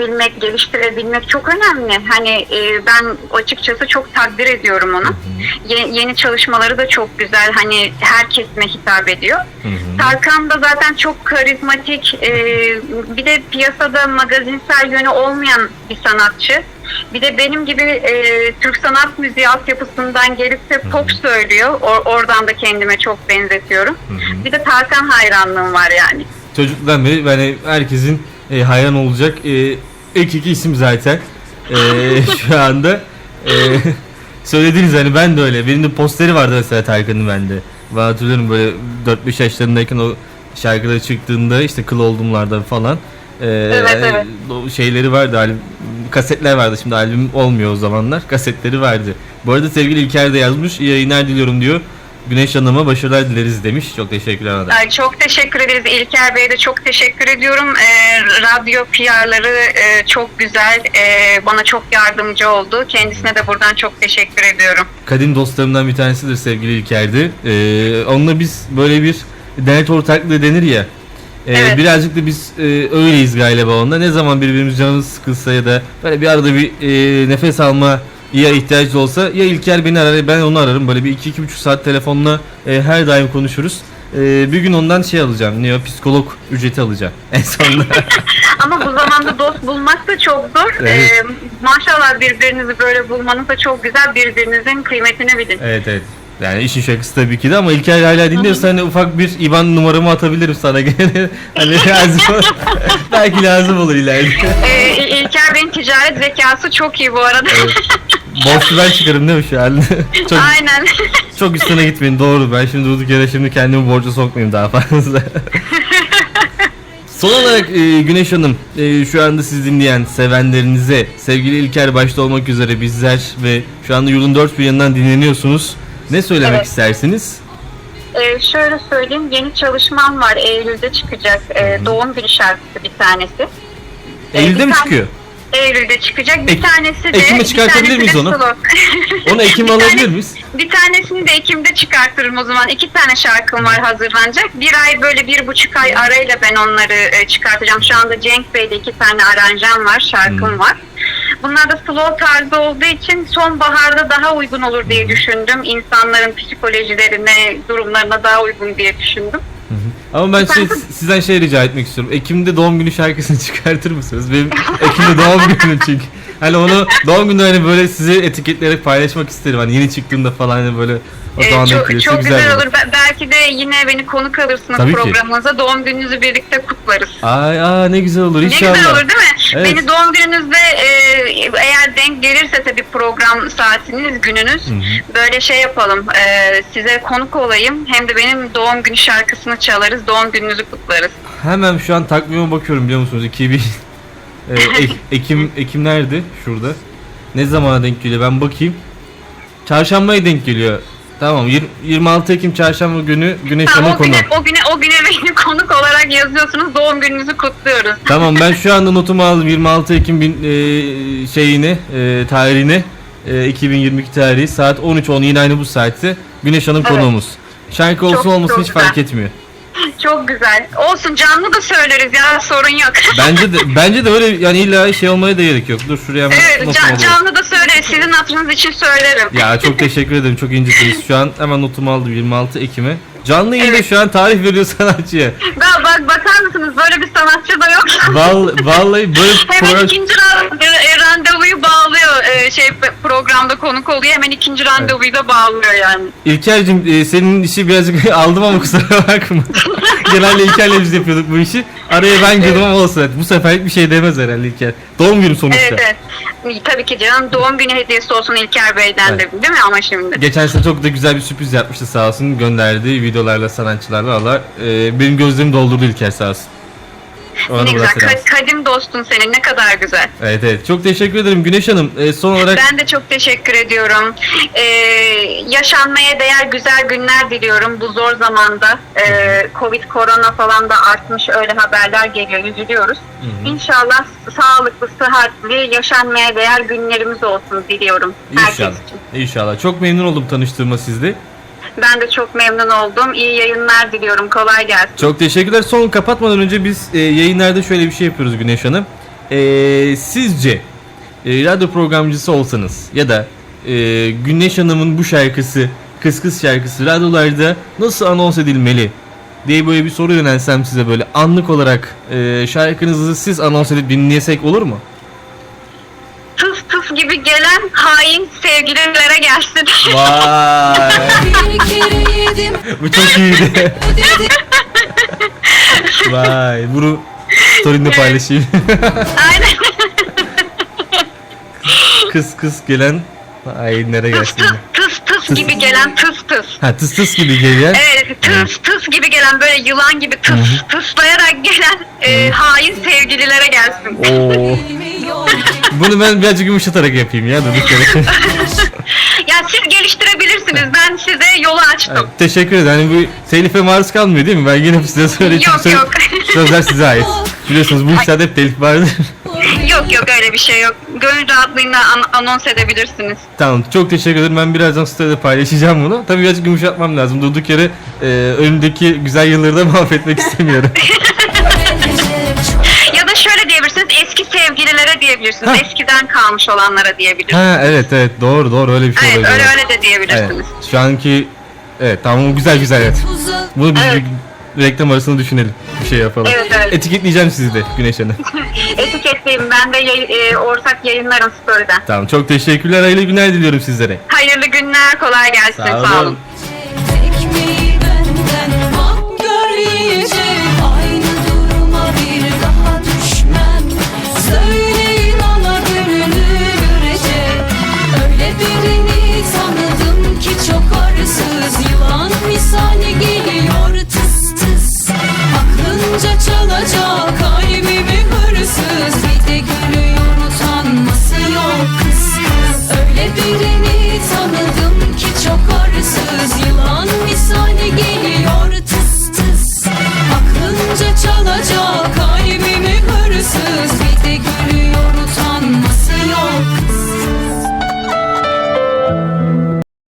büyütebilmek, geliştirebilmek çok önemli. Hani e, ben açıkçası çok takdir ediyorum onu. Ye- yeni çalışmaları da çok güzel. Hani her kesime hitap ediyor. Tarkan da zaten çok karizmatik. e, bir de piyasada magazinsel yönü olmayan bir sanatçı. Bir de benim gibi e, Türk sanat müziği altyapısından gelip de pop söylüyor. Or- oradan da kendime çok benzetiyorum. Bir de Tarkan hayranlığım var yani. Çocuktan beri yani herkesin e, hayran olacak e, ilk iki isim zaten E, şu anda. E, söylediniz hani ben de öyle. Benim de posteri vardı mesela Tarkan'ın bende. Ben hatırlıyorum böyle 4-5 yaşlarındayken o şarkıları çıktığında işte kıl oldumlardan falan. E, Evet, evet. Şeyleri vardı albüm, kasetler vardı şimdi albüm olmuyor o zamanlar kasetleri vardı. Bu arada sevgili İlker de yazmış iyi yayınlar diliyorum diyor. Güneş Hanım'a başarılar dileriz demiş. Çok teşekkürler ona da. Ay, çok teşekkür ederiz. İlker Bey'e de çok teşekkür ediyorum. Ee, radyo PR'ları e, çok güzel. Ee, bana çok yardımcı oldu. Kendisine de buradan çok teşekkür ediyorum. kadim dostlarımdan bir tanesidir sevgili İlker'di. Ee, onunla biz böyle bir denet ortaklığı denir ya. Ee, Evet. Birazcık da biz e, öyleyiz galiba onunla. Ne zaman birbirimiz canımız sıkılsa ya da böyle bir arada bir e, nefes alma ya ihtiyaç olsa ya İlker beni arar ben onu ararım. Böyle bir iki iki buçuk saat telefonla e, her daim konuşuruz. E, bir gün ondan şey alacağım. Ne o psikolog ücreti alacağım en sonunda. Ama bu zamanda dost bulmak da çok zor. Evet. Ee, maşallah birbirinizi böyle bulmanız da çok güzel. Birbirinizin kıymetini bilin. evet evet. Yani işin şakası tabii ki de ama İlker hala dinliyorsa hani ufak bir IBAN numaramı atabilirim sana gene. hani lazım belki lazım olur ileride. Ee, İlker Bey'in ticaret zekası çok iyi bu arada. Borçlu ben çıkarım değil mi şu an? çok, Aynen. çok üstüne gitmeyin doğru. Ben şimdi durduk yere şimdi kendimi borca sokmayayım daha fazla. Son olarak e, Güneş Hanım, e, şu anda siz dinleyen sevenlerinize, sevgili İlker başta olmak üzere bizler ve şu anda yolun dört bir yanından dinleniyorsunuz. Ne söylemek Evet. istersiniz? Ee, şöyle söyleyeyim, yeni çalışmam var. Eylül'de çıkacak. Ee, doğum günü şarkısı bir tanesi. Ee, Eylül'de bir mi tane- çıkıyor? Eylül'de çıkacak. Bir Ek- tanesi de... Ekim'e çıkartabilir miyiz onu? Onu Ekim Bir tane- alabilir miyiz? Bir tanesini de Ekim'de çıkartırım o zaman. İki tane şarkım var hazırlanacak. Bir ay böyle bir buçuk ay arayla ben onları e, çıkartacağım. Şu anda Cenk Bey'de iki tane aranjam var, şarkım Hmm. var. Bunlar da slow tarzı olduğu için sonbaharda daha uygun olur diye düşündüm. İnsanların psikolojilerine, durumlarına daha uygun diye düşündüm. Ama ben şey, sizden şey rica etmek istiyorum. Ekim'de doğum günü şarkısını çıkartır mısınız? Benim Ekim'de doğum günüm çünkü. Hani onu doğum günü hani böyle sizi etiketleyerek paylaşmak isterim. Hani yeni çıktığında falan hani böyle o Ee, zaman denk çok çok güzel, güzel olur. Be- Belki de yine beni konuk alırsınız Tabii ki. programınıza. Doğum gününüzü birlikte kutlarız. Ay aa ne güzel olur Ne inşallah. güzel olur değil mi? Evet. Beni doğum gününüzde e, eğer denk gelirse tabii program saatiniz, gününüz hı. böyle şey yapalım. e, size konuk olayım. Hem de benim doğum günü şarkısını çalarız. Doğum gününüzü kutlarız. Hemen şu an takvime bakıyorum biliyor musunuz? 2000 Ee, Ek- Ekim Ekim nerede? Şurada. Ne zamana denk geliyor? Ben bakayım. Çarşambaya denk geliyor. Tamam. yir- 26 Ekim çarşamba günü Güneş Tamam, Hanım o konu. güne, o güne o güne beni konuk olarak yazıyorsunuz. Doğum gününüzü kutluyoruz. Tamam ben şu anda notumu aldım 26 Ekim bin, e, şeyini e, tarihini e, 2022 tarihi saat 13.10 yine aynı bu saatte Güneş Hanım Evet. konuğumuz. Şarkı olsun Çok- olmasın çok hiç fark güzel. etmiyor. Çok güzel. Olsun canlı da söyleriz ya sorun yok. Bence de bence de öyle yani illa şey olmaya da gerek yok. Dur şuraya hemen evet can- alayım. canlı da söyleriz. Sizin hatırınız için söylerim. Ya çok teşekkür ederim. Çok incesiniz. Şu an hemen notumu aldım 26 Ekim'e. Canlı yayında Evet. şu an tarih veriyor sanatçıya. Bak, bak bakar mısınız böyle bir sanatçı da yok. Val, vallahi böyle Hemen program- ikinci e, randevuyu bağlıyor. E, şey programda konuk oluyor. Hemen ikinci randevuyu da bağlıyor yani. İlker'cim e, senin işi birazcık aldım ama kusura bakma. Genelde İlker'le biz yapıyorduk bu işi. Araya ben girdim ama olsun. Bu seferlik bir şey demez herhalde İlker. Doğum günü sonuçta. Evet evet. Tabii ki canım doğum günü hediyesi olsun İlker Bey'den de değil mi ama şimdi? Geçen sene çok da güzel bir sürpriz yapmıştı sağ olsun. Gönderdi videolarla sanatçılarla. Valla e, benim gözlerimi doldurdu İlker sağ olsun. Ona ne da güzel. Ka- kadim dostun senin ne kadar güzel. Evet evet. Çok teşekkür ederim Güneş Hanım. E, son olarak Ben de çok teşekkür ediyorum. Ee, yaşanmaya değer güzel günler diliyorum bu zor zamanda. Ee, Covid, korona falan da artmış öyle haberler geliyor. Üzülüyoruz. İnşallah sağlıklı, sıhhatli, yaşanmaya değer günlerimiz olsun diliyorum. Herkes İnşallah. için. İnşallah. Çok memnun oldum tanıştığıma sizle. Ben de çok memnun oldum. İyi yayınlar diliyorum. Kolay gelsin. Çok teşekkürler. Son kapatmadan önce biz e, yayınlarda şöyle bir şey yapıyoruz Güneş Hanım. Ee, sizce e, radyo programcısı olsanız ya da e, Güneş Hanım'ın bu şarkısı Kıs Kıs şarkısı radyolarda nasıl anons edilmeli diye böyle bir soru yönelsem size böyle anlık olarak e, şarkınızı siz anons edip dinlesek olur mu? Tıs gibi gelen hain sevgililere gelsin. Vay Bir kere yedim bu çok iyiydi. Vay bunu story'imde paylaşayım. Aynen. kıs kıs gelen ay nereye Tıs gelsin? tıs tıs tıs gibi gelen tıs tıs. Ha tıs tıs gibi gelen. Evet tıs tıs gibi gelen böyle yılan gibi tıs tıslayarak gelen e, hain sevgililere gelsin. Oo. Bunu ben birazcık yumuşatarak yapayım ya durduk yere. Ya siz geliştirebilirsiniz. Ben size yolu açtım. Evet, teşekkür ederim. Hani bu telife maruz kalmıyor değil mi? Ben yine size söyleyeceğim. Yok, yok. Sözler size ait. Biliyorsunuz bu işlerde hep telif vardır. Yok yok öyle bir şey yok. Gönül rahatlığıyla an- anons edebilirsiniz. tamam çok teşekkür ederim. Ben birazdan story'de paylaşacağım bunu. Tabii birazcık yumuşatmam lazım. Durduk yere e, önümdeki güzel yılları da mahvetmek istemiyorum. Sevgililere diyebilirsiniz. Ha. Eskiden kalmış olanlara diyebilirsiniz. ha evet evet doğru doğru öyle bir şey Evet olabilir. öyle öyle de Evet. diyebilirsiniz. Şu anki evet tamam güzel güzel evet. Bunu biz Evet. bir reklam arasında düşünelim. Bir şey yapalım. Evet, evet. Etiketleyeceğim sizi de Güneş Hanım. Etiketleyeyim. Ben de yay- e, ortak yayınlarım story'den. tamam çok teşekkürler. Hayırlı günler diliyorum sizlere. Hayırlı günler. Kolay gelsin. Sağ olun.